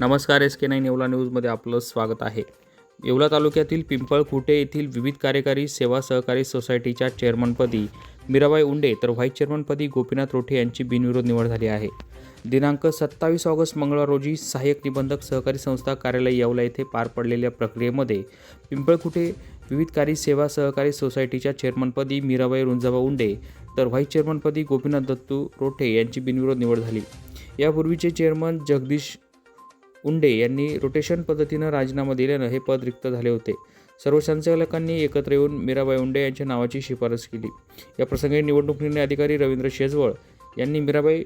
नमस्कार S K nine Yeola न्यूजमध्ये आपलं स्वागत आहे. येवला तालुक्यातील पिंपळखुटे येथील विविध कार्यकारी सेवा सहकारी सोसायटीच्या चेअरमनपदी मीराबाई उंडे तर व्हाईस चेअरमनपदी गोपीनाथ रोठे यांची बिनविरोध निवड झाली आहे. दिनांक सत्तावीस ऑगस्ट मंगळवार रोजी सहाय्यक निबंधक सहकारी संस्था कार्यालय येवला येथे पार पडलेल्या प्रक्रियेमध्ये पिंपळखुटे विविधकारी सेवा सहकारी सोसायटीच्या चेअरमनपदी मीराबाई रुंजाबा उंडे तर व्हाईस चेअरमनपदी गोपीनाथ दत्तू रोठे यांची बिनविरोध निवड झाली. यापूर्वीचे चेअरमन जगदीश उंडे यांनी रोटेशन पद्धतीनं राजीनामा दिल्यानं हे पद रिक्त झाले होते. सर्व संचालकांनी एकत्र येऊन मीराबाई उंडे यांच्या नावाची शिफारस केली. या प्रसंगी निवडणूक निर्णय अधिकारी रवींद्र शेजवळ यांनी मीराबाई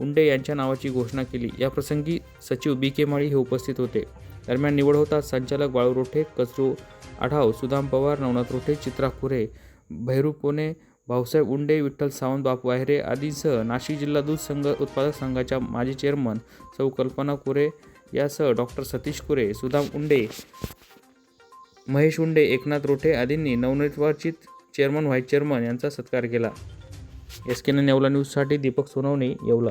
उंडे यांच्या नावाची घोषणा केली. या प्रसंगी सचिव बी के माळी हे उपस्थित होते. दरम्यान निवड होताच संचालक बाळू रोठे कचरू आढाव सुदाम पवार नवनाथ रोठे चित्रा खुरे भैरू कोणे भाऊसाहेब उंडे विठ्ठल सावंत बापू वाहिरे आदींसह नाशिक जिल्हा दूध संघ उत्पादक संघाच्या माजी चेअरमन सौ कल्पना कुरे यासह डॉक्टर सतीश कुरे सुदाम उंडे महेश उंडे एकनाथ रोठे आदींनी नवनिर्वाचित चेअरमन व्हाईस चेअरमन यांचा सत्कार केला. एस के येवला न्यूजसाठी दीपक सोनवणे येवला.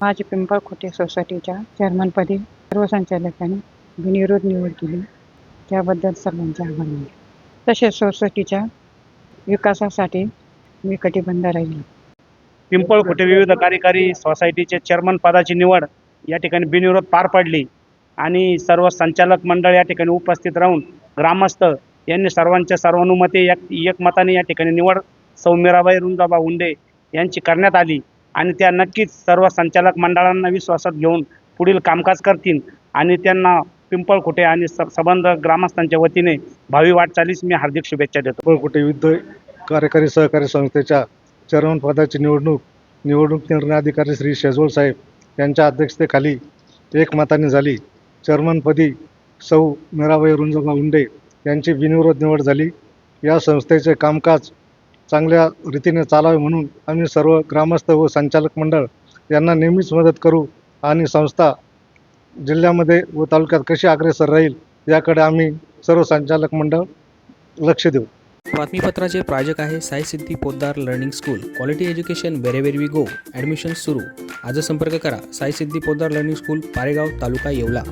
माझी पिंपळखोटे सोसायटीच्या चेअरमनपदी सर्व संचालकांनी बिनविरोध निवड केली. त्याबद्दल सर्वांचे आभार मानले. तसेच सोसायटीच्या विकासासाठी मी कटिबंध राहील. पिंपळखुटे विविध कार्यकारी सोसायटीचे चेअरमन पदाची निवड या ठिकाणी बिनविरोध पार पडली. आणि सर्व संचालक मंडळ या ठिकाणी उपस्थित राहून ग्रामस्थ यांनी सर्वांच्या सर्वानुमते एक एकमताने या ठिकाणी निवड सौ मीराबाई रुंजाबा हुंडे यांची करण्यात आली. आणि त्या नक्कीच सर्व संचालक मंडळांना विश्वासात घेऊन पुढील कामकाज करतील आणि त्यांना पिंपळखुटे आणि स- संबंध ग्रामस्थांच्या वतीने भावी वाटचालीस मी हार्दिक शुभेच्छा देतो. पिंपळकुटे विविध कार्यकारी सहकारी संस्थेच्या चेअरमन पदाची निवडणूक निवडणूक निर्णय अधिकारी श्री शेजवळ साहेब यांच्या अध्यक्षतेखाली एकमताने झाली. चेअरमनपदी सौ मीराबाई रुंजबा उंडे यांची बिनविरोध निवड झाली. या संस्थेचे कामकाज चांगल्या रीतीने चालावे म्हणून आम्ही सर्व ग्रामस्थ व संचालक मंडळ यांना नेहमीच मदत करू आणि संस्था जिल्ह्यामध्ये व तालुक्यात कशी अग्रेसर राहील याकडे आम्ही सर्व संचालक मंडळ लक्ष देऊ. बातमीपत्राचे प्राजक आहे Sai Siddhi Poddar learning school. Quality education wherever we go admission सुरू. आज संपर्क करा. Sai Siddhi Poddar learning school Paregaon taluka Yeola.